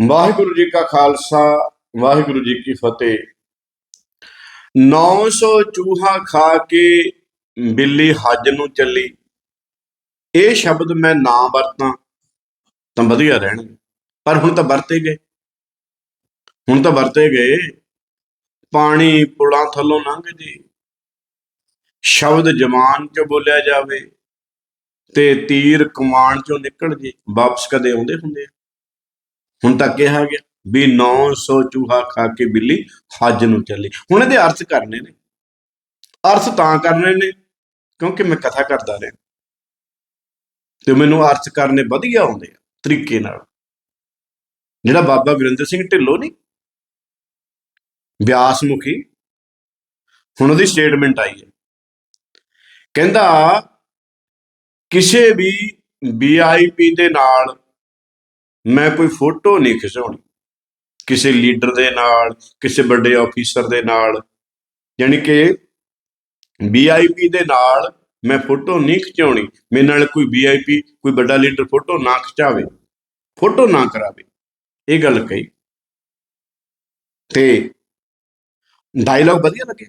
ਵਾਹਿਗੁਰੂ ਜੀ ਕਾ ਖਾਲਸਾ, ਵਾਹਿਗੁਰੂ ਜੀ ਕੀ ਫਤਿਹ। 900 ਚੂਹਾ ਖਾ ਕੇ ਬਿੱਲੀ ਹੱਜ ਨੂੰ ਚੱਲੀ। ਇਹ ਸ਼ਬਦ ਮੈਂ ਨਾ ਵਰਤਾਂ ਤਾਂ ਵਧੀਆ ਰਹਿਣਗੇ ਪਰ ਹੁਣ ਤਾਂ ਵਰਤੇ ਗਏ। ਹੁਣ ਤਾਂ ਵਰਤੇ ਗਏ। ਪਾਣੀ ਪੁਲਾਂ ਥੱਲੋਂ ਲੰਘ ਜੇ। ਸ਼ਬਦ ਜਮਾਨ ਚ ਬੋਲਿਆ ਜਾਵੇ ਤੇ ਤੀਰ ਕਮਾਨ ਚੋਂ ਨਿਕਲ ਜੇ। ਵਾਪਸ ਕਦੇ ਆਉਂਦੇ ਹੁੰਦੇ ਆ। ਹੁਣ ਤਾਂ ਕਿਹਾ ਗਿਆ ਵੀ 900 ਚੂਹਾ ਖਾ ਕੇ ਬਿੱਲੀ ਹੱਜ ਨੂੰ ਚੱਲੀ। ਹੁਣ ਇਹਦੇ ਅਰਥ ਕਰਨੇ ਨੇ। ਅਰਥ ਤਾਂ ਕਰਨੇ ਨੇ, ਕਿਉਂਕਿ ਮੈਂ ਕਥਾ ਕਰਦਾ ਰਿਹਾ। ਤੇ ਮੈਨੂੰ ਅਰਥ ਕਰਨੇ ਵਧੀਆ ਆਉਂਦੇ ਆ, ਤਰੀਕੇ ਨਾਲ। ਜਿਹੜਾ ਬਾਬਾ ਗੁਰਿੰਦਰ ਸਿੰਘ ਢਿੱਲੋਂ ਨਹੀਂ ਵਿਆਸ ਮੁਖੀ ਹੁਣ ਉਹਦੀ ਸਟੇਟਮੈਂਟ ਆਈ ਹੈ। ਕਹਿੰਦਾ, ਕਿਸੇ ਵੀ ਵੀਆਈਪੀ ਦੇ ਨਾਲ ਮੈਂ ਕੋਈ ਫੋਟੋ ਨਹੀਂ ਖਿਚਾਉਣੀ। ਕਿਸੇ ਲੀਡਰ ਦੇ ਨਾਲ, ਕਿਸੇ ਵੱਡੇ ਆਫੀਸਰ ਦੇ ਨਾਲ ਯਾਨੀ ਕਿ ਵੀਆਈਪੀ ਦੇ ਨਾਲ ਮੈਂ ਫੋਟੋ ਨਹੀਂ ਖਿਚਾਉਣੀ। ਮੇਰੇ ਨਾਲ ਕੋਈ ਵੀਆਈਪੀ ਕੋਈ ਵੱਡਾ ਲੀਡਰ ਫੋਟੋ ਨਾ ਖਿਚਾਵੇ। ਫੋਟੋ ਨਾ ਕਰਾਵੇ। ਇਹ ਗੱਲ ਕਹੀ। ਤੇ ਡਾਇਲੌਗ ਵਧੀਆ ਲੱਗੇ।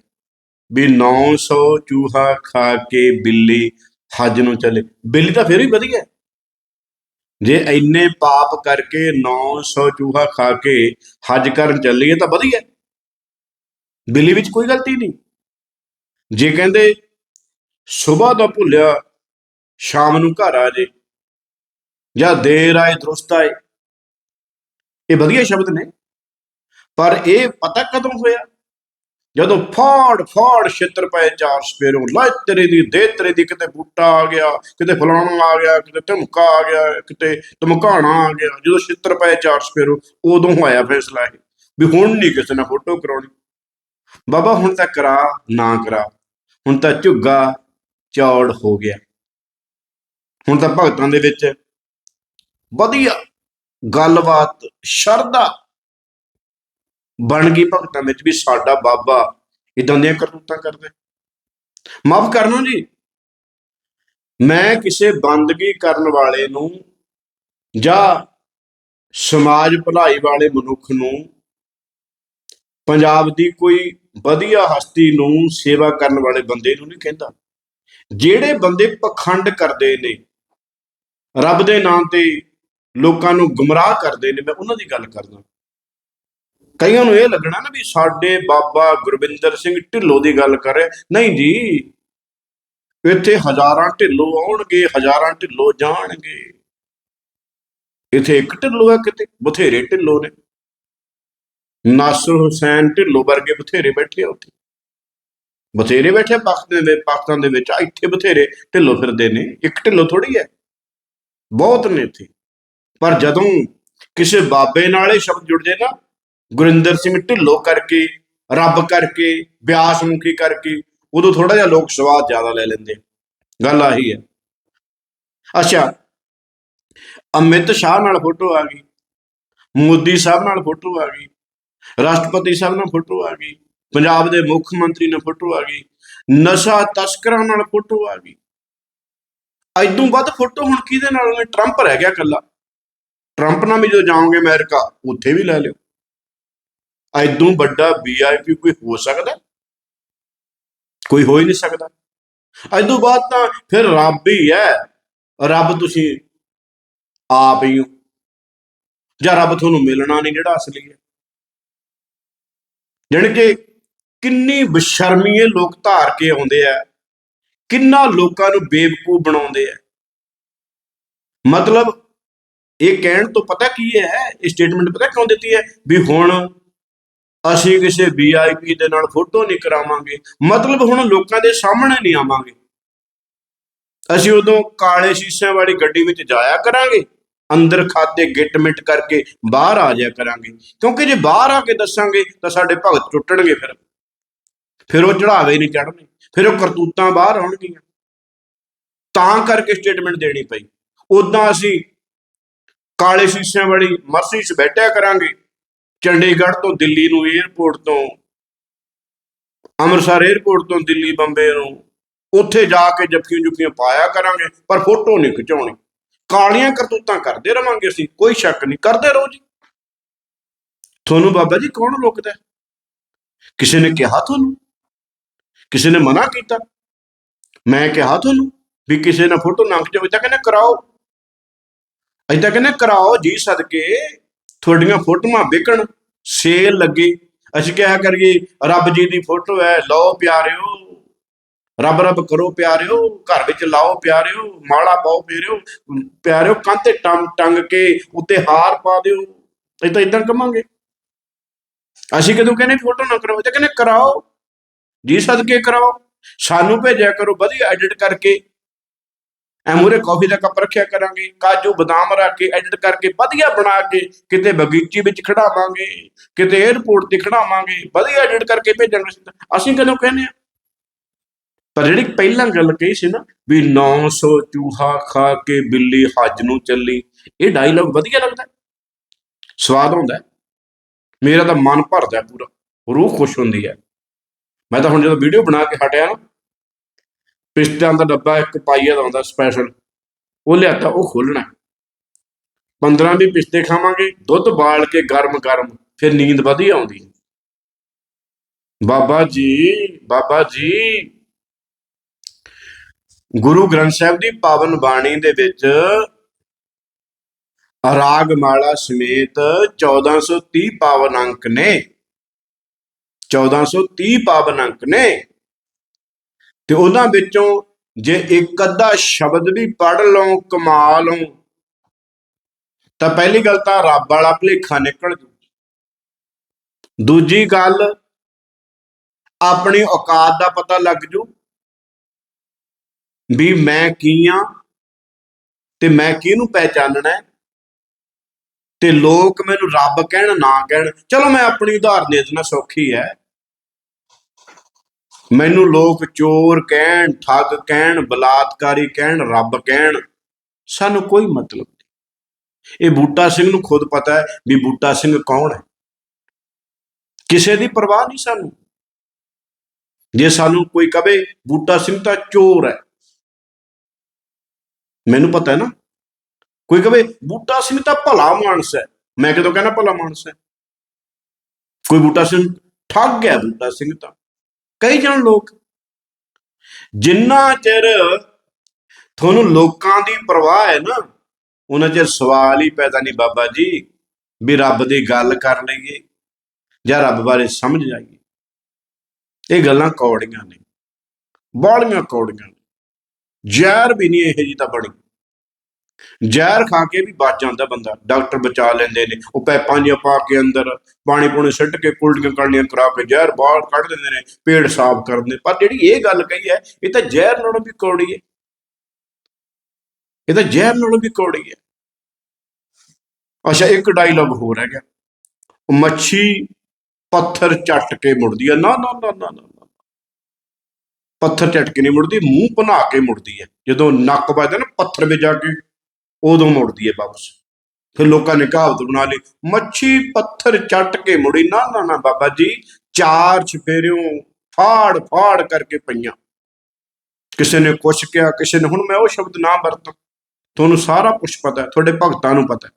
ਵੀ 900 ਚੂਹਾ ਖਾ ਕੇ ਬਿੱਲੀ ਹੱਜ ਨੂੰ ਚਲੇ। ਬਿੱਲੀ ਤਾਂ ਫਿਰ ਵੀ ਵਧੀਆ। ਜੇ ਇੰਨੇ ਪਾਪ ਕਰਕੇ 900 ਚੂਹਾ ਖਾ ਕੇ ਹੱਜ ਕਰਨ ਚੱਲੀਏ ਤਾਂ ਵਧੀਆ। ਹੈ। ਬਿੱਲੀ ਵਿੱਚ ਕੋਈ ਗਲਤੀ ਨਹੀਂ। ਜੇ ਕਹਿੰਦੇ ਸਵੇਰ ਦਾ ਭੁੱਲਿਆ, ਸ਼ਾਮ ਨੂੰ ਘਰ ਆ ਜੇ, ਜਾਂ ਦੇਰ ਆਏ, ਦਰੁਸਤ ਆਏ, ਇਹ ਵਧੀਆ ਸ਼ਬਦ ਨੇ। ਪਰ ਇਹ ਪਤਾ ਕਦੋਂ ਹੋਇਆ? ਜਦੋਂ ਫਾੜ ਫਾੜ ਛਿੱਤਰ ਪਏ ਚਾਰ ਸਪੇਰੋਂ ਲੈ ਤੇਰੇ ਦੀ, ਦੇ ਤੇਰੇ ਦੀ, ਕਿਤੇ ਬੂਟਾ ਆ ਗਿਆ, ਕਿਤੇ ਫਲਾਣਾ ਆ ਗਿਆ, ਕਿਤੇ ਧਮਕਾ ਆ ਗਿਆ, ਕਿਤੇ ਧਮਕਾਣਾ ਆ ਗਿਆ, ਜਦੋਂ ਛਿੱਤਰ ਪਏ ਚਾਰ ਸਪੇਰੋਂ ਉਦੋਂ ਹੋਇਆ ਫੈਸਲਾ ਇਹ, ਵੀ ਹੁਣ ਨਹੀਂ ਕਿਸੇ ਨਾਲ ਫੋਟੋ ਕਰਾਉਣੀ। ਬਾਬਾ, ਹੁਣ ਤਾਂ ਕਰਾ, ਨਾ ਕਰਾ, ਹੁਣ ਤਾਂ ਝੁੱਗਾ, ਚੌੜ ਹੋ ਗਿਆ। ਹੁਣ ਤਾਂ ਭਗਤਾਂ ਦੇ ਵਿੱਚ ਵਧੀਆ ਗੱਲਬਾਤ, ਸ਼ਰਧਾ ਬਣ ਗਈ ਭਗਤਾਂ ਵਿੱਚ ਵੀ ਸਾਡਾ ਬਾਬਾ ਇਦਾਂ ਦੀਆਂ ਕਰਤੂਤਾਂ ਕਰਦਾ। ਮਾਫ ਕਰਨਾ ਜੀ। ਮੈਂ ਕਿਸੇ ਬੰਦਗੀ ਕਰਨ ਵਾਲੇ ਨੂੰ ਜਾਂ ਸਮਾਜ ਭਲਾਈ ਵਾਲੇ ਮਨੁੱਖ ਨੂੰ, ਪੰਜਾਬ ਦੀ ਕੋਈ ਵਧੀਆ ਹਸਤੀ ਨੂੰ ਸੇਵਾ ਕਰਨ ਵਾਲੇ ਬੰਦੇ ਨੂੰ ਨਹੀਂ ਕਹਿੰਦਾ। ਜਿਹੜੇ ਬੰਦੇ ਪਖੰਡ ਕਰਦੇ ਨੇ, ਰੱਬ ਦੇ ਨਾਂ ਤੇ ਲੋਕਾਂ ਨੂੰ ਗੁੰਮਰਾਹ ਕਰਦੇ ਨੇ, ਮੈਂ ਉਹਨਾਂ ਦੀ ਗੱਲ ਕਰਦਾ। ਕਈਆਂ ਨੂੰ ਇਹ ਲੱਗਣਾ ਨਾ ਵੀ ਸਾਡੇ ਬਾਬਾ ਗੁਰਵਿੰਦਰ ਸਿੰਘ ਢਿੱਲੋਂ ਦੀ ਗੱਲ ਕਰ ਰਿਹਾ। ਨਹੀਂ ਜੀ, ਇੱਥੇ ਹਜ਼ਾਰਾਂ ਢਿੱਲੋਂ ਆਉਣਗੇ, ਹਜ਼ਾਰਾਂ ਢਿੱਲੋਂ ਜਾਣਗੇ। ਇੱਥੇ ਇੱਕ ਢਿੱਲੋਂ ਆ ਕਿਤੇ? ਬਥੇਰੇ ਢਿੱਲੋਂ ਨੇ। ਨਾਸਰ ਹੁਸੈਨ ਢਿੱਲੋਂ ਵਰਗੇ ਬਥੇਰੇ ਬੈਠੇ ਆ ਉੱਥੇ। ਬਥੇਰੇ ਬੈਠੇ ਪਾਕਿਸਤਾਨ ਦੇ ਪਾਕਿਸਤਾਨ ਦੇ ਵਿੱਚ। ਆ ਇੱਥੇ ਬਥੇਰੇ ਢਿੱਲੋਂ ਫਿਰਦੇ ਨੇ। ਇੱਕ ਢਿੱਲੋਂ ਥੋੜੀ ਹੈ। ਬਹੁਤ ਨੇ ਇੱਥੇ। ਪਰ ਜਦੋਂ ਕਿਸੇ ਬਾਬੇ ਨਾਲ ਇਹ ਸ਼ਬਦ ਜੁੜ ਜੇ ਨਾ ਗੁਰਿੰਦਰ ਸਿੰਘ ਢਿੱਲੋਂ ਕਰਕੇ, ਰੱਬ ਕਰਕੇ ਬਿਆਸ ਮੁਖੀ ਕਰਕੇ, ਉਦੋਂ ਥੋੜਾ ਜਿਹਾ ਲੋਕ ਸਵਾਦ ਜ਼ਿਆਦਾ ਲੈ ਲੈਂਦੇ ਗੱਲ ਆਹੀ ਹੈ। ਅੱਛਾ ਅਮਿਤ ਸ਼ਾਹ ਨਾਲ ਫੋਟੋ ਆ ਗਈ, ਮੋਦੀ ਸਾਹਿਬ ਨਾਲ ਫੋਟੋ ਆ ਗਈ, ਰਾਸ਼ਟਰਪਤੀ ਸਾਹਿਬ ਨਾਲ ਫੋਟੋ ਆ ਗਈ, ਪੰਜਾਬ ਦੇ ਮੁੱਖ ਮੰਤਰੀ ਨਾਲ ਫੋਟੋ ਆ ਗਈ, ਨਸ਼ਾ ਤਸਕਰਾਂ ਨਾਲ ਫੋਟੋ ਆ ਗਈ। ਐਦੋਂ ਵੱਧ ਫੋਟੋ ਹੁਣ ਕਿਹਦੇ ਨਾਲ ਨੇ? ਟਰੰਪ ਰਹਿ ਗਿਆ ਕੱਲਾ ਟਰੰਪ ਨਾਲ ਵੀ ਜਦੋਂ ਜਾਓਗੇ ਅਮਰੀਕਾ, ਉੱਥੇ ਵੀ ਲੈ ਲਿਓ। ਐਦੋਂ ਵੱਡਾ ਵੀਆਈਪੀ ਕੋਈ ਹੋ ਸਕਦਾ? ਕੋਈ ਹੋ ਹੀ ਨਹੀਂ ਸਕਦਾ। ਐਦੋਂ ਬਾਅਦ ਤਾਂ ਫਿਰ ਰੱਬ ਹੀ ਹੈ। ਰੱਬ ਤੁਸੀਂ ਆਪ ਹੀ ਹੋ। ਜਾਂ ਰੱਬ ਤੁਹਾਨੂੰ ਮਿਲਣਾ ਨਹੀਂ ਜਿਹੜਾ ਅਸਲੀ ਹੈ। ਜਾਣੀ ਕਿ ਕਿੰਨੀ ਬਸ਼ਰਮੀਏ ਲੋਕ ਧਾਰ ਕੇ ਆਉਂਦੇ ਆ। ਕਿੰਨਾ ਲੋਕਾਂ ਨੂੰ ਬੇਵਕੂਫ ਬਣਾਉਂਦੇ ਆ। ਮਤਲਬ ਇਹ ਕਹਿਣ ਤੋਂ ਪਤਾ ਕੀ ਹੈ? ਇਹ ਸਟੇਟਮੈਂਟ ਪਤਾ ਕਿਉਂ ਦਿੱਤੀ ਹੈ? ਵੀ ਹੁਣ ਅਸੀਂ ਕਿਸੇ ਵੀਆਈਪੀ ਦੇ ਨਾਲ ਫੋਟੋ ਨਹੀਂ ਕਰਾਵਾਂਗੇ। ਮਤਲਬ ਹੁਣ ਲੋਕਾਂ ਦੇ ਸਾਹਮਣੇ ਨਹੀਂ ਆਵਾਂਗੇ। ਅਸੀਂ ਉਦੋਂ ਕਾਲੇ ਸ਼ੀਸ਼ਿਆਂ ਵਾਲੀ ਗੱਡੀ ਵਿੱਚ ਜਾਇਆ ਕਰਾਂਗੇ। ਅੰਦਰ ਖਾਤੇ ਗਿੱਟ ਮਿੱਟ ਕਰਕੇ ਬਾਹਰ ਆ ਜਾਇਆ ਕਰਾਂਗੇ। ਕਿਉਂਕਿ ਜੇ ਬਾਹਰ ਆ ਕੇ ਦੱਸਾਂਗੇ, ਤਾਂ ਸਾਡੇ ਭਗਤ ਟੁੱਟਣਗੇ ਫਿਰ। ਫਿਰ ਉਹ ਚੜਾਵੇ ਨਹੀਂ ਚੜਨੇ ਫਿਰ ਉਹ ਕਰਤੂਤਾਂ ਬਾਹਰ ਆਉਣਗੀਆਂ। ਤਾਂ ਕਰਕੇ ਸਟੇਟਮੈਂਟ ਦੇਣੀ ਪਈ। ਉਦਾਂ ਅਸੀਂ ਕਾਲੇ ਸ਼ੀਸ਼ਿਆਂ ਵਾਲੀ ਮਰਸੀ 'ਚ ਬੈਠਿਆ ਕਰਾਂਗੇ। ਚੰਡੀਗੜ੍ਹ ਤੋਂ ਦਿੱਲੀ ਨੂੰ 에ਅਰਪੋਰਟ ਤੋਂ, ਅੰਮ੍ਰਿਤਸਰ 에ਅਰਪੋਰਟ ਤੋਂ ਦਿੱਲੀ ਬੰਬੇ ਨੂੰ, ਉੱਥੇ ਜਾ ਕੇ ਜੱਫੀਆਂ ਜੁੱਫੀਆਂ ਪਾਇਆ ਕਰਾਂਗੇ, ਪਰ ਫੋਟੋ ਨਹੀਂ ਖਿਚਾਉਣੀ। ਕਾਲੀਆਂ ਕਰਤੂਤਾਂ ਕਰਦੇ ਰਵਾਂਗੇ ਅਸੀਂ, ਕੋਈ ਸ਼ੱਕ ਨਹੀਂ, ਕਰਦੇ ਰਹੋ ਜੀ। ਤੁਹਾਨੂੰ ਬਾਬਾ ਜੀ ਕੌਣ ਰੋਕਦਾ ਕਿਸੇ ਨੇ ਕਿਹਾ ਤੁਹਾਨੂੰ? ਕਿਸੇ ਨੇ ਮਨਾ ਕੀਤਾ? ਮੈਂ ਕਿਹਾ ਤੁਹਾਨੂੰ ਵੀ ਕਿਸੇ ਨਾਲ ਫੋਟੋ ਨਾ ਖਿਚਾਓ ਤਾਂ ਕਹਿੰਦੇ ਕਰਾਓ। ਏਦਾਂ ਕਹਿੰਦੇ ਕਰਾਓ ਜੀ ਸਦਕੇ, ਤੁਹਾਡੀਆਂ ਫੋਟੋਆਂ ਵਿਕਣ। ਸੇਲ ਲੱਗੇ। ਅਸੀਂ ਕਿਹਾ ਕਰੀਏ, ਰੱਬ ਜੀ ਦੀ ਫੋਟੋ ਹੈ, ਲਓ ਪਿਆਰਿਓ, ਰੱਬ ਰੱਬ ਕਰੋ ਪਿਆਰਿਓ, ਘਰ ਵਿੱਚ ਲਾਓ ਪਿਆਰਿਓ, ਮਾਲਾ ਪਾਓ ਪਿਆਰਿਓ ਪਿਆਰਿਓ ਕੰਧੇ ਟੰਗ ਟੰਗ ਕੇ ਉੱਤੇ ਹਾਰ ਪਾ ਦਿਓ ਇਹ ਤਾਂ ਇਦਾਂ ਕਮਾਂਗੇ ਅਸੀਂ ਕਦੋਂ ਕਹਿੰਦੇ ਫੋਟੋ ਨਾ ਕਰਾਓ ਤੇ ਕਹਿੰਦੇ ਕਰਾਓ। ਜੀ ਸਦਕੇ ਕਰਾਓ, ਸਾਨੂੰ ਭੇਜਿਆ ਕਰੋ, ਵਧੀਆ ਐਡਿਟ ਕਰਕੇ ਐ ਮੂਰੇ ਕਾਫੀ ਦਾ ਕੱਪ ਰੱਖਿਆ ਕਰਾਂਗੇ, ਕਾਜੂ, ਬਦਾਮ ਰੱਖ ਕੇ ਐਡਿਟ ਕਰਕੇ ਵਧੀਆ ਬਣਾ ਕੇ ਕਿਤੇ ਬਗੀਚੀ ਵਿੱਚ ਖੜਾਵਾਂਗੇ ਕਿਤੇ 에어ਪੋਰਟ ਤੇ ਖੜਾਵਾਂਗੇ ਵਧੀਆ ਐਡਿਟ ਕਰਕੇ ਭੇਜਾਂਗੇ ਅਸੀਂ ਕਦੋਂ ਕਹਿੰਦੇ ਆ? ਪਰ ਜਿਹੜੀ ਪਹਿਲਾਂ ਗੱਲ ਕਹੀ ਸੀ ਨਾ, ਵੀ 900 ਚੂਹਾ ਖਾ ਕੇ ਬਿੱਲੀ ਹੱਜ ਨੂੰ ਚੱਲੀ, ਇਹ ਡਾਇਲੌਗ ਵਧੀਆ ਲੱਗਦਾ। ਸਵਾਦ ਹੁੰਦਾ ਮੇਰਾ ਤਾਂ ਮਨ ਭਰਦਾ ਪੂਰਾ। ਰੂਹ ਖੁਸ਼ ਹੁੰਦੀ ਹੈ। ਮੈਂ ਤਾਂ ਹੁਣ ਜਦੋਂ ਵੀਡੀਓ ਬਣਾ ਕੇ ਹਟਿਆ ਨਾ ਪਿਸਟਾਂ ਦਾ ਡੱਬਾ ਇੱਕ ਪਾਈਆ ਦਾ ਆਉਂਦਾ ਸਪੈਸ਼ਲ ਉਹ ਲਿਆਤਾ, ਉਹ ਖੋਲਣਾ 15 ਵੀ ਪਿਸਤੇ ਖਾਵਾਂਗੇ, ਦੁੱਧ ਬਾਲ ਕੇ ਗਰਮ ਗਰਮ, ਫਿਰ ਨੀਂਦ ਵਧੀਆ ਆਉਂਦੀ। ਬਾਬਾ ਜੀ ਬਾਬਾ ਜੀ। ਗੁਰੂ ਗ੍ਰੰਥ ਸਾਹਿਬ ਦੀ ਪਾਵਨ ਬਾਣੀ ਦੇ ਵਿੱਚ ਰਾਗਮਾਲਾ ਸਮੇਤ 1430 ਪਾਵਨ ਅੰਕ ਨੇ। 1430 ਪਾਵਨ ਅੰਕ ਨੇ। ਤੇ ਉਹਨਾਂ ਵਿੱਚੋਂ ਜੇ ਇੱਕ ਅੱਧਾ ਸ਼ਬਦ ਵੀ ਪੜ ਲਓ ਕਮਾ ਲਓ ਤਾਂ ਪਹਿਲੀ ਗੱਲ ਤਾਂ ਰੱਬ ਵਾਲਾ ਭਲੇਖਾ ਨਿਕਲ ਜੂ। ਦੂਜੀ ਗੱਲ, ਆਪਣੀ ਔਕਾਤ ਦਾ ਪਤਾ ਲੱਗ ਜੂ ਵੀ ਮੈਂ ਕੀ ਆ ਤੇ ਮੈਂ ਕਿਹਨੂੰ ਪਹਿਚਾਨਣਾ ਤੇ ਲੋਕ ਮੈਨੂੰ ਰੱਬ ਕਹਿਣ, ਨਾ ਕਹਿਣ। ਚਲੋ ਮੈਂ ਆਪਣੀ ਉਦਾਹਰਨ ਦੇ ਦੇਣਾ ਸੌਖੀ ਹੈ। ਮੈਨੂੰ ਲੋਕ ਚੋਰ ਕਹਿਣ, ਠੱਗ ਕਹਿਣ, ਬਲਾਤਕਾਰੀ ਕਹਿਣ, ਰੱਬ ਕਹਿਣ, ਸਾਨੂੰ ਕੋਈ ਮਤਲਬ ਨਹੀਂ। ਇਹ ਬੂਟਾ ਸਿੰਘ ਨੂੰ ਖੁਦ ਪਤਾ ਹੈ ਵੀ ਬੂਟਾ ਸਿੰਘ ਕੌਣ ਹੈ। ਕਿਸੇ ਦੀ ਪਰਵਾਹ ਨਹੀਂ ਸਾਨੂੰ। ਜੇ ਸਾਨੂੰ ਕੋਈ ਕਵੇ, ਬੂਟਾ ਸਿੰਘ ਤਾਂ ਚੋਰ ਹੈ। ਮੈਨੂੰ ਪਤਾ ਹੈ ਨਾ। ਕੋਈ ਕਵੇ, ਬੂਟਾ ਸਿੰਘ ਤਾਂ ਭਲਾ ਮਾਨਸ ਹੈ। ਮੈਂ ਕਦੋਂ ਕਹਿੰਦਾ ਭਲਾ ਮਾਨਸ ਹੈ? ਕੋਈ ਬੂਟਾ ਸਿੰਘ ਠੱਗ ਹੈ, ਬੂਟਾ ਸਿੰਘ ਤਾਂ। ਕਈ ਜਣ ਲੋਕ ਜਿੰਨਾ ਚਿਰ ਤੁਹਾਨੂੰ ਲੋਕਾਂ ਦੀ ਪਰਵਾਹ ਹੈ ਨਾ, ਉਹਨਾਂ ਚਿਰ ਸਵਾਲ ਹੀ ਪੈਦਾ ਨਹੀਂ ਬਾਬਾ ਜੀ, ਵੀ ਰੱਬ ਦੀ ਗੱਲ ਕਰ ਲਈਏ ਜਾਂ ਰੱਬ ਬਾਰੇ ਸਮਝ ਜਾਈਏ। ਇਹ ਗੱਲਾਂ ਕੌੜੀਆਂ ਨੇ ਬਾਲੀਆਂ ਕੌੜੀਆਂ ਨੇ। ਜ਼ਹਿਰ ਵੀ ਨਹੀਂ ਇਹ ਜੀ ਤਾਂ ਬਣੀ। ਜ਼ਹਿਰ ਖਾ ਕੇ ਵੀ ਬਚ ਜਾਂਦਾ ਬੰਦਾ, ਡਾਕਟਰ ਬਚਾ ਲੈਂਦੇ ਨੇ, ਉਹ ਪੈਪਾਂ ਜਿਹੀਆਂ ਪਾ ਕੇ ਅੰਦਰ, ਪਾਣੀ ਪੂਣੀ ਸੁੱਟ ਕੇ ਕੁਲਟੀਆਂ ਕਰਨੀਆਂ ਕਰਾ ਕੇ ਜ਼ਹਿਰ ਬਾਹਰ ਕੱਢ ਦਿੰਦੇ ਨੇ, ਪੇਟ ਸਾਫ਼ ਕਰਦੇ ਪਰ ਜਿਹੜੀ ਇਹ ਗੱਲ ਕਹੀ ਹੈ, ਇਹ ਤਾਂ ਜ਼ਹਿਰ ਨਾਲੋਂ ਵੀ ਕੌੜੀ ਹੈ। ਇਹ ਤਾਂ ਜ਼ਹਿਰ ਨਾਲੋਂ ਵੀ ਕੌੜੀ ਹੈ। ਅੱਛਾ, ਇੱਕ ਡਾਇਲੌਗ ਹੋਰ ਹੈਗਾ। ਮੱਛੀ ਪੱਥਰ ਚੱਟ ਕੇ ਮੁੜਦੀ ਹੈ। ਨਾ ਨਾ ਨਾ ਨਾ ਨਾ ਨਾ। ਪੱਥਰ ਚੱਟ ਕੇ ਨਹੀਂ ਮੁੜਦੀ, ਮੂੰਹ ਬਣਾ ਕੇ ਮੁੜਦੀ ਹੈ। ਜਦੋਂ ਨੱਕ ਵੱਜਦਾ ਨਾ, ਪੱਥਰ ਵਿੱਚ ਜਾ ਕੇ। ਉਦੋਂ ਮੁੜਦੀ ਹੈ ਵਾਪਸ। ਫਿਰ ਲੋਕਾਂ ਨੇ ਕਹਾਵਤ ਬਣਾ ਲਈ, ਮੱਛੀ ਪੱਥਰ ਚੱਟ ਕੇ ਮੁੜੀ। ਨਾ ਨਾ ਨਾ ਬਾਬਾ ਜੀ, ਚਾਰ ਚਪੇਰਿਓਂ ਫਾੜ ਫਾੜ ਕਰਕੇ ਪਈਆਂ। ਕਿਸੇ ਨੇ ਕੁਛ ਕਿਹਾ, ਕਿਸੇ ਨੇ, ਹੁਣ ਮੈਂ ਉਹ ਸ਼ਬਦ ਨਾ ਵਰਤਾਂ। ਤੁਹਾਨੂੰ ਸਾਰਾ ਕੁਝ ਪਤਾ ਹੈ, ਤੁਹਾਡੇ ਭਗਤਾਂ ਨੂੰ ਪਤਾ ਹੈ।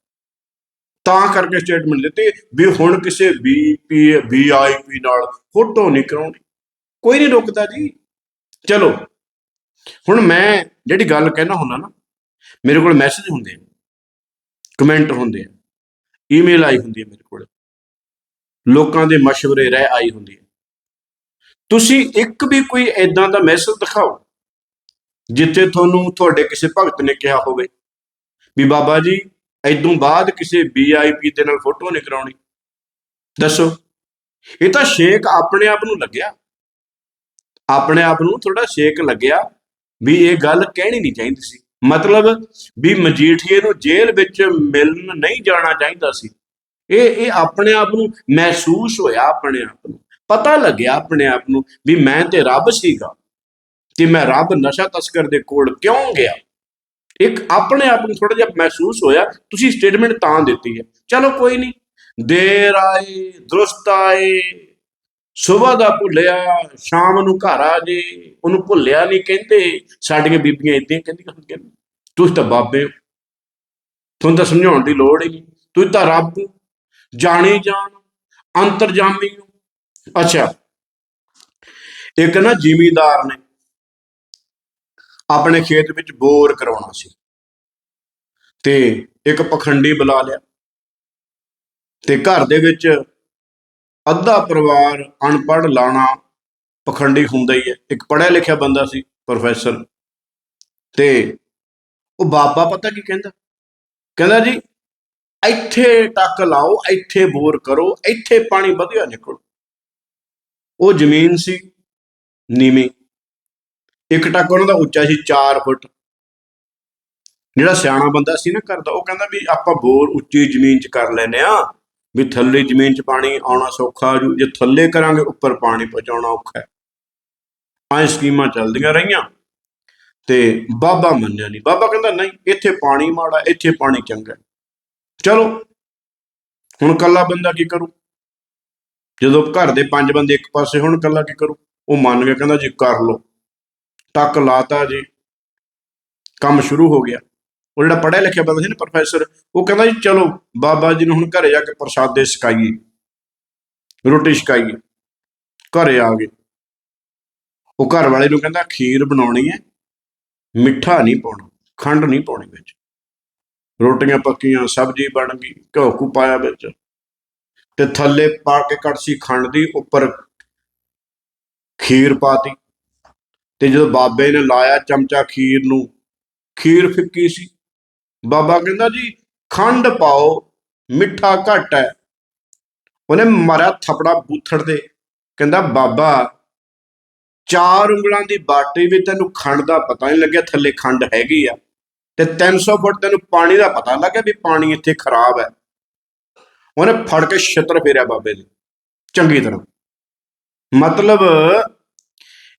ਤਾਂ ਕਰਕੇ ਸਟੇਟਮੈਂਟ ਦਿੱਤੀ, ਵੀ ਹੁਣ ਕਿਸੇ ਬੀਪੀ ਵੀਆਈਪੀ ਨਾਲ ਫੋਟੋ ਨਹੀਂ ਕਰਾਉਣੀ। ਕੋਈ ਨਹੀਂ ਰੁਕਦਾ ਜੀ। ਚਲੋ, ਹੁਣ ਮੈਂ ਜਿਹੜੀ ਗੱਲ ਕਹਿਣਾ ਹੁੰਦਾ ਨਾ ਮੇਰੇ ਕੋਲ ਮੈਸੇਜ ਹੁੰਦੇ ਆ। ਕਮੈਂਟ ਹੁੰਦੇ ਆ। ਈਮੇਲ ਆਈ ਹੁੰਦੀ ਹੈ ਮੇਰੇ ਕੋਲ। ਲੋਕਾਂ ਦੇ مشਵਰੇ ਰਹਿ ਆਈ ਹੁੰਦੀ ਹੈ ਤੁਸੀਂ ਇੱਕ ਵੀ ਕੋਈ ਐਦਾਂ ਦਾ ਮੈਸੇਜ ਦਿਖਾਓ, ਜਿੱਥੇ ਤੁਹਾਨੂੰ ਤੁਹਾਡੇ ਕਿਸੇ ਭਗਤ ਨੇ ਕਿਹਾ ਹੋਵੇ ਵੀ ਬਾਬਾ ਜੀ ਐਦੋਂ ਬਾਅਦ ਕਿਸੇ ਵੀਆਈਪੀ ਦੇ ਨਾਲ ਫੋਟੋ ਨਹੀਂ ਕਰਾਉਣੀ। ਦੱਸੋ। ਇਹ ਤਾਂ ਸ਼ੇਕ ਆਪਣੇ ਆਪ ਨੂੰ ਲੱਗਿਆ। ਆਪਣੇ ਆਪ ਨੂੰ ਥੋੜਾ ਸ਼ੇਕ ਲੱਗਿਆ ਵੀ ਇਹ ਗੱਲ ਕਹਿਣੀ ਨਹੀਂ ਚਾਹੀਦੀ ਸੀ। ਮਤਲਬ ਵੀ ਮਜੀਠੀਏ ਨੂੰ ਜੇਲ੍ਹ ਵਿੱਚ ਮਿਲਣ ਨਹੀਂ ਜਾਣਾ ਚਾਹੀਦਾ ਸੀ। ਇਹ ਇਹ ਆਪਣੇ ਆਪ ਨੂੰ ਮਹਿਸੂਸ ਹੋਇਆ ਆਪਣੇ ਆਪ ਨੂੰ। ਪਤਾ ਲੱਗਿਆ ਆਪਣੇ ਆਪ ਨੂੰ ਵੀ ਮੈਂ ਤੇ ਰੱਬ ਸੀਗਾ। ਕਿ ਮੈਂ ਰੱਬ ਨਸ਼ਾ ਤਸਕਰ ਦੇ ਕੋਲ ਕਿਉਂ ਗਿਆ? ਇੱਕ ਆਪਣੇ ਆਪ ਨੂੰ ਥੋੜਾ ਜਿਹਾ ਮਹਿਸੂਸ ਹੋਇਆ। ਤੁਸੀਂ ਸਟੇਟਮੈਂਟ ਤਾਂ ਦਿੱਤੀ ਹੈ। ਚਲੋ ਕੋਈ ਨਹੀਂ। ਦੇਰ ਆਏ, ਦਰੁਸਤ ਆਏ। ਸਵੇਰ ਦਾ ਭੁੱਲਿਆ ਸ਼ਾਮ ਨੂੰ ਘਰ ਆ ਜੇ ਉਹਨੂੰ ਭੁੱਲਿਆ ਨਹੀਂ ਕਹਿੰਦੇ। ਸਾਡੀਆਂ ਬੀਬੀਆਂ ਇਦਾਂ ਕਹਿੰਦੀਆਂ ਹੁੰਦੀਆਂ ਤੁਸੀਂ ਤਾਂ ਬਾਬੇ ਹੋ। ਤੁਹਾਨੂੰ ਤਾਂ ਸਮਝਾਉਣ ਦੀ ਲੋੜ ਹੀ ਨਹੀਂ। ਤੁਸੀਂ ਤਾਂ ਰੱਬ ਹੋ, ਜਾਣੀ ਜਾਣ ਅੰਤਰਜਾਮੀ ਹੋ। ਅੱਛਾ ਇੱਕ ਨਾ ਜਿਮੀਦਾਰ ਨੇ ਆਪਣੇ ਖੇਤ ਵਿੱਚ ਬੋਰ ਕਰਵਾਉਣਾ ਸੀ। ਤੇ ਇੱਕ ਪਖੰਡੀ ਬੁਲਾ ਲਿਆ। ਤੇ ਘਰ ਦੇ ਵਿੱਚ ਅੱਧਾ ਪਰਿਵਾਰ ਅਨਪੜ੍ਹ ਲਾਣਾ ਪਖੰਡੀ ਹੁੰਦਾ ਹੀ ਹੈ। ਇੱਕ ਪੜ੍ਹਿਆ ਲਿਖਿਆ ਬੰਦਾ ਸੀ ਪ੍ਰੋਫੈਸਰ ਤੇ ਉਹ ਬਾਬਾ ਪਤਾ ਕੀ ਕਹਿੰਦਾ? ਕਹਿੰਦਾ ਜੀ, ਇੱਥੇ ਟੱਕ ਲਾਓ, ਇੱਥੇ ਬੋਰ ਕਰੋ, ਇੱਥੇ ਪਾਣੀ ਵਧੀਆ ਨਿਕਲੂ। ਉਹ ਜ਼ਮੀਨ ਸੀ ਨੀਵੀਂ। ਇੱਕ ਟੱਕ ਉਹਨਾਂ ਦਾ ਉੱਚਾ ਸੀ 4 ਫੁੱਟ। ਜਿਹੜਾ ਸਿਆਣਾ ਬੰਦਾ ਸੀ ਨਾ ਕਰਦਾ ਉਹ ਕਹਿੰਦਾ ਵੀ ਆਪਾਂ ਬੋਰ ਉੱਚੀ ਜ਼ਮੀਨ 'ਚ ਕਰ ਲੈਨੇ ਆ ਵੀ ਥੱਲੇ ਜ਼ਮੀਨ 'ਚ ਪਾਣੀ ਆਉਣਾ ਸੌਖਾ, ਜੂ ਜੇ ਥੱਲੇ ਕਰਾਂਗੇ ਉੱਪਰ ਪਾਣੀ ਪਹੁੰਚਾਉਣਾ ਔਖਾ ਹੈ। ਐ ਸਕੀਮਾਂ ਚੱਲਦੀਆਂ ਰਹੀਆਂ ਤੇ ਬਾਬਾ ਮੰਨਿਆ ਨਹੀਂ ਬਾਬਾ ਕਹਿੰਦਾ, ਨਹੀਂ, ਇੱਥੇ ਪਾਣੀ ਮਾੜਾ, ਇੱਥੇ ਪਾਣੀ ਚੰਗਾ ਚਲੋ, ਹੁਣ ਕੱਲਾ ਬੰਦਾ ਕੀ ਕਰੂ? ਜਦੋਂ ਘਰ ਦੇ ਪੰਜ ਬੰਦੇ ਇੱਕ ਪਾਸੇ ਹੁਣ ਕੱਲਾ ਕੀ ਕਰੂ? ਉਹ ਮੰਨ ਗਿਆ, ਕਹਿੰਦਾ, ਜੀ, ਕਰ ਲਓ। ਟੱਕ ਲਾਤਾ ਜੀ। ਕੰਮ ਸ਼ੁਰੂ ਹੋ ਗਿਆ। ਉਹ ਜਿਹੜਾ ਪੜ੍ਹਿਆ ਲਿਖਿਆ ਬੰਦਾ ਸੀ ਨਾ ਪ੍ਰੋਫੈਸਰ ਉਹ ਕਹਿੰਦਾ ਜੀ, ਚਲੋ ਬਾਬਾ ਜੀ ਨੂੰ ਹੁਣ ਘਰੇ ਜਾ ਕੇ ਪ੍ਰਸਾਦੇ ਛਕਾਈਏ ਰੋਟੀ ਛਕਾਈਏ ਘਰੇ ਆ ਗਏ। ਉਹ ਘਰ ਵਾਲੇ ਨੂੰ ਕਹਿੰਦਾ, ਖੀਰ ਬਣਾਉਣੀ ਹੈ, ਮਿੱਠਾ ਨਹੀਂ ਪਾਉਣਾ, ਖੰਡ ਨਹੀਂ ਪਾਉਣੀ ਵਿੱਚ। ਰੋਟੀਆਂ ਪੱਕੀਆਂ, ਸਬਜ਼ੀ ਬਣ ਗਈ, ਘਿਓ ਕੂ ਪਾਇਆ ਵਿੱਚ। ਤੇ ਥੱਲੇ ਪਾ ਕੇ ਕੜਛੀ ਖੰਡ ਦੀ ਉੱਪਰ ਖੀਰ ਪਾਤੀ। ਤੇ ਜਦੋਂ ਬਾਬੇ ਨੇ ਲਾਇਆ ਚਮਚਾ ਖੀਰ ਨੂੰ, ਖੀਰ ਫਿੱਕੀ ਸੀ। ਬਾਬਾ ਕਹਿੰਦਾ ਜੀ, ਖੰਡ ਪਾਓ, ਮਿੱਠਾ ਘੱਟ ਹੈ। ਉਹਨੇ ਮਾਰਿਆ ਥਪੜਾ ਬੂਥੜ ਦੇ ਕਹਿੰਦਾ, ਬਾਬਾ, ਚਾਰ ਉਂਗਲਾਂ ਦੀ ਬਾਟਰੀ ਵੀ ਤੈਨੂੰ ਖੰਡ ਦਾ ਪਤਾ ਨਹੀਂ ਲੱਗਿਆ, ਥੱਲੇ ਖੰਡ ਹੈਗੀ ਆ। ਤੇ 300 ਫੁੱਟ ਤੈਨੂੰ ਪਾਣੀ ਦਾ ਪਤਾ ਲੱਗਿਆ ਵੀ ਪਾਣੀ ਇੱਥੇ ਖਰਾਬ ਹੈ। ਉਹਨੇ ਫੜ ਕੇ ਛਿੱਤਰ ਫੇਰਿਆ ਬਾਬੇ ਦੇ। ਚੰਗੀ ਤਰ੍ਹਾਂ। ਮਤਲਬ,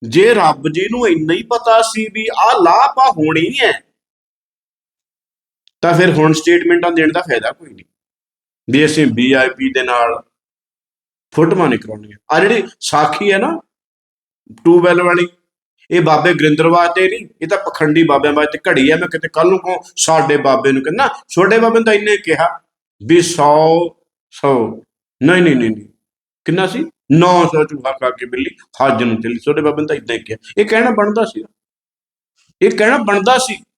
ਜੇ ਰੱਬ ਜੀ ਨੂੰ ਇੰਨਾ ਹੀ ਪਤਾ ਸੀ ਵੀ ਆਹ ਲਾਪਾ ਹੋਣੀ ਹੈ ਤਾਂ ਫਿਰ ਹੁਣ ਸਟੇਟਮੈਂਟਾਂ ਦੇਣ ਦਾ ਫਾਇਦਾ ਕੋਈ ਨਹੀਂ। ਵੀ ਅਸੀਂ ਵੀਆਈਪੀ ਦੇ ਨਾਲ ਫੋਟੋਆਂ ਨਹੀਂ ਕਰਾਉਣੀਆਂ। ਆ ਜਿਹੜੀ ਸਾਖੀ ਹੈ ਨਾ ਟੂ ਟੂਬੈਲ ਵਾਲੀ, ਇਹ ਬਾਬੇ ਗੁਰਿੰਦਰ 'ਤੇ ਨਹੀਂ, ਇਹ ਤਾਂ ਪਖੰਡੀ ਬਾਬਿਆਂ ਵਾਸਤੇ ਘੜੀ ਹੈ, ਮੈਂ ਕਿਤੇ ਕੱਲ ਨੂੰ ਕਹੂੰ, ਸਾਡੇ ਬਾਬੇ ਨੂੰ ਕਹਿੰਦਾ, ਛੋਟੇ ਬਾਬੇ ਨੇ ਤਾਂ ਇੰਨੇ ਕਿਹਾ ਵੀ 100 100 ਨਹੀਂ ਨਹੀਂ ਨਹੀਂ ਨਹੀਂ, ਕਿੰਨਾ ਸੀ? 900 ਚੂਹਾ ਖਾ ਕੇ ਬਿੱਲੀ ਹੱਜ ਨੂੰ ਚਲੀ, ਛੋਟੇ ਬਾਬੇ ਨੇ ਤਾਂ ਇਦਾਂ ਹੀ ਕਿਹਾ। ਇਹ ਕਹਿਣਾ ਬਣਦਾ ਸੀ। ਇਹ ਕਹਿਣਾ ਬਣਦਾ ਸੀ।